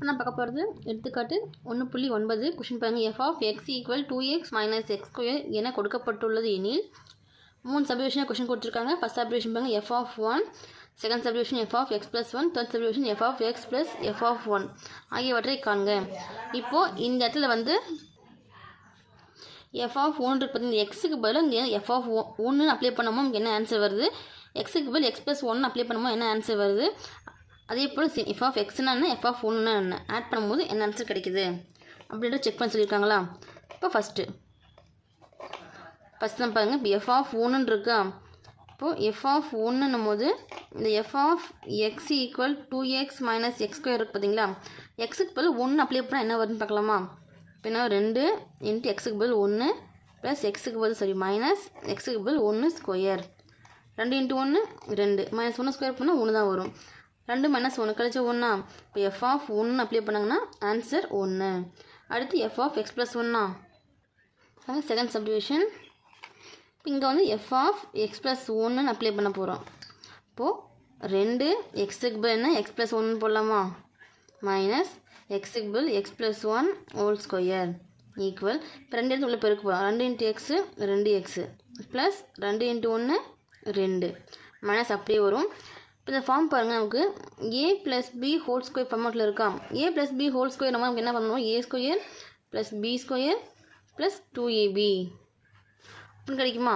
இப்போ நான் பார்க்க போகிறது எடுத்துக்காட்டு ஒன்று புள்ளி ஒன்பது கொஷின் பாருங்கள் f of x equal to x minus x square என கொடுக்கப்பட்டுள்ளது எனில் மூணு சப்டிவிஷனை கொஷின் கொடுத்துருக்காங்க. ஃபஸ்ட் சப்டிவிஷன் பாருங்கள் f of one second subdivision f of x plus one third subdivision f of x plus f of one ஆகியவற்றை காண்க. இப்போது இந்த இடத்துல வந்து எஃப் ஆஃப் ஒன் இருப்பது பார்த்தீங்கன்னா எக்ஸுக்கு பதிலாக இங்கே எஃப் ஆஃப் ஒன்று அப்ளை பண்ணமோ இங்கே என்ன ஆன்சர் வருது? எக்ஸுக்கு பதில் எக்ஸ் ப்ளஸ் ஒன் அப்ளை பண்ணமோ என்ன ஆன்சர் வருது? அதே போல் சி எஃப் ஆஃப் எக்ஸ்னா என்ன? எஃப் ஆஃப் ஒன்றுனா என்ன? ஆட் பண்ணும்போது என்ன ஆன்சர் கிடைக்குது? அப்படின்ட்டு செக் பண்ண சொல்லியிருக்காங்களா? இப்போ ஃபஸ்ட்டு ஃபஸ்ட் தான் பாருங்கள் இப்போ எஃப் ஆஃப் ஒன்றுன்னு இருக்கா? இப்போது எஃப் ஆஃப் ஒன்றுன்னும் போது இந்த f of x equal to x minus x square இருக்குது பார்த்தீங்களா? எக்ஸுக்கு பதில் ஒன்று அப்ளை பண்ணால் என்ன வருதுன்னு பார்க்கலாமா? இப்போ என்ன? ரெண்டு இன்ட்டு எக்ஸுக்கு பதில் ஒன்று ப்ளஸ் எக்ஸுக்கு பதில் சாரி மைனஸ் எக்ஸுக்கு பதில் ஒன்று ஸ்கொயர் ரெண்டு இன்ட்டு ஒன்று ரெண்டு. மைனஸ் ஒன்று ஸ்கொயர் பண்ணால் ஒன்று தான் வரும். ரெண்டு மைனஸ் ஒன்று கழிச்சா ஒன்றா இப்போ எஃப் ஆஃப் ஒன்று அப்ளை பண்ணாங்கன்னா ஆன்சர் ஒன்று அடுத்து எஃப் ஆஃப் எக்ஸ் ப்ளஸ் ஒன்றா செகண்ட் சப்டிவிஷன் இங்கே வந்து எஃப் ஆஃப் எக்ஸ் ப்ளஸ் ஒன்றுன்னு அப்ளை பண்ண போகிறோம் இப்போது ரெண்டு எக்ஸுக்கு பதில் என்ன? எக்ஸ் ப்ளஸ் ஒன்று போடலாமா? மைனஸ் எக்ஸுக்கு பதில் x plus one whole square equal இப்போ ரெண்டு இடத்து உள்ள பெருக்கு போகிறோம் ரெண்டு இன்ட்டு எக்ஸு ரெண்டு எக்ஸு ப்ளஸ் ரெண்டு இன்ட்டு ஒன்று ரெண்டு. மைனஸ் அப்படியே வரும். இந்த ஃபார்ம் பாருங்கள் நமக்கு a plus b whole square ஃபார்மேட்டில் இருக்கா? A plus b whole square நம்ம நமக்கு என்ன பண்ணணும்? A square plus b square plus two a b அப்படின்னு கிடைக்குமா?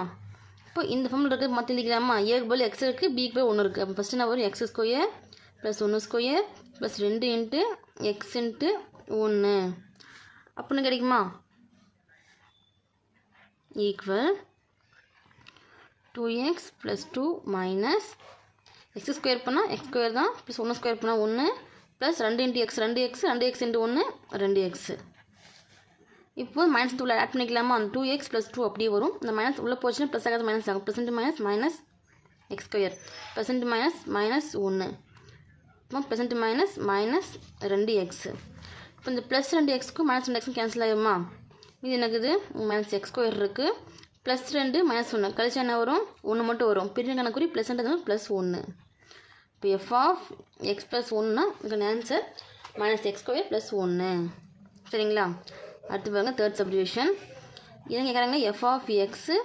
இப்போ இந்த ஃபார்மில் இருக்க மற்ற எழுதிக்கலாமா? ஏக்கு பதில் எக்ஸ் இருக்குது பிக்கு பதில் ஒன்று இருக்குது அப்போ ஃபஸ்ட்டு என்ன வரும்? எக்ஸ் ஸ்கொயர் ப்ளஸ் ஒன்று ஸ்கொயர் ப்ளஸ் ரெண்டு இன்ட்டு எக்ஸ் இன்ட்டு ஒன்று அப்படின்னு கிடைக்குமா? Equal to x plus two minus x square பண்ணால் எக்ஸ் ஸ்கொயர் தான் ப்ளஸ் ஒன்று ஸ்கொயர் பண்ணால் ஒன்று ப்ளஸ் ரெண்டு இன்ட்டு எக்ஸ் ரெண்டு எக்ஸ் ரெண்டு எக்ஸ் இன்ட்டு ஒன்று ரெண்டு எக்ஸு இப்போ மைனஸ் டூவில் ஆட் பண்ணிக்கலாமா? அந்த டூ எக்ஸ் ப்ளஸ் டூ அப்படியே வரும். இந்த மைனஸ் உள்ளே போச்சுன்னா ப்ளஸ் ஆகாது மைனஸ் ஆகும் plus minus minus x square pleasant minus minus ஒன்று இப்போ ப்ளசன்ட் மைனஸ் மைனஸ் ரெண்டு எக்ஸு இப்போ இந்த ப்ளஸ் ரெண்டு எக்ஸ்க்கும் மைனஸ் ரெண்டு எக்ஸும் கேன்சல் ஆகிடுமா இது எனக்குது மைனஸ் எக்ஸ் ஸ்கொயர் இருக்குது ப்ளஸ் ரெண்டு மைனஸ் ஒன்று கழிச்சா என்ன வரும்? ஒன்று மட்டும் வரும். பிரிவு கணக்குறி ப்ளஸ் ரெண்டு ப்ளஸ் ஒன்று இப்போ எஃப் ஆஃப் எக்ஸ் ப்ளஸ் ஒன்றுனா இதுக்கு answer minus x square plus ஒன்று சரிங்களா? அடுத்து பாருங்கள் தேர்ட் சப்டிவிஷன் இதை கேட்குறாங்க f of x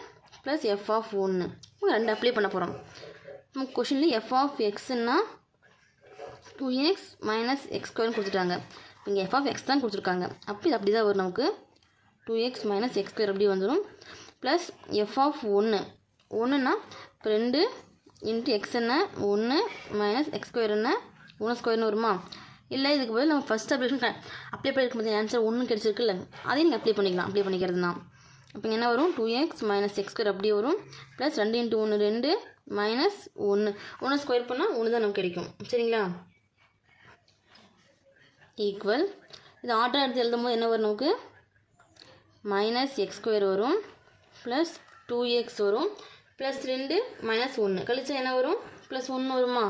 plus f of ஒன்று ரெண்டு அப்ளை பண்ண போகிறோம் நம்ம கொஷினில் எஃப் ஆஃப் எக்ஸுன்னா டூ எக்ஸ் மைனஸ் எக்ஸ் ஸ்கொயர்னு கொடுத்துட்டாங்க. இங்கே எஃப் ஆஃப் எக்ஸ் தான் கொடுத்துருக்காங்க. அப்போ இது அப்படி தான் வரும் நமக்கு. Two x minus x square அப்படி வந்துடும் ப்ளஸ் எஃப் ஆஃப் ஒன்று ஒன்றுன்னா இப்போ ரெண்டு இன்ட்டு எக்ஸ் என்ன? ஒன்று மைனஸ் எக்ஸ் ஸ்கொயர் என்ன? ஒன்று ஸ்கொயர்னு வருமா? இல்லை இதுக்கு பதில் நம்ம ஃபஸ்ட் அப்ளிகேஷன் அப்ளை பண்ணிருக்கும் போது ஆன்சர் ஒன்று கிடச்சிருக்குல்ல. அதையும் நீங்கள் அப்ளை பண்ணிக்கலாம். அப்ளை பண்ணிக்கிறது தான் என்ன வரும்? Two x minus x square அப்படியே வரும். ப்ளஸ் ரெண்டு இன்ட்டு ஒன்று ரெண்டு மைனஸ் ஒன்று ஒன்று ஸ்கொயர் பண்ணால் ஒன்று தான் நமக்கு கிடைக்கும். சரிங்களா? ஈக்குவல் இது ஆர்டர் எடுத்து எழுதும் போது என்ன வரும் நமக்கு? மைனஸ் எக்ஸ் ஸ்கொயர் வரும். ப்ளஸ் டூ எக்ஸ் வரும். ப்ளஸ் ரெண்டு மைனஸ் ஒன்று கழிச்சா என்ன வரும்? ப்ளஸ் ஒன்று வருமா?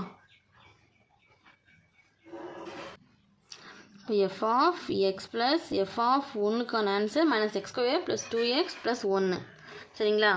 F of x plus f of ஒன்றுக்கான answer minus x square plus two x plus ஒன்று சரிங்களா?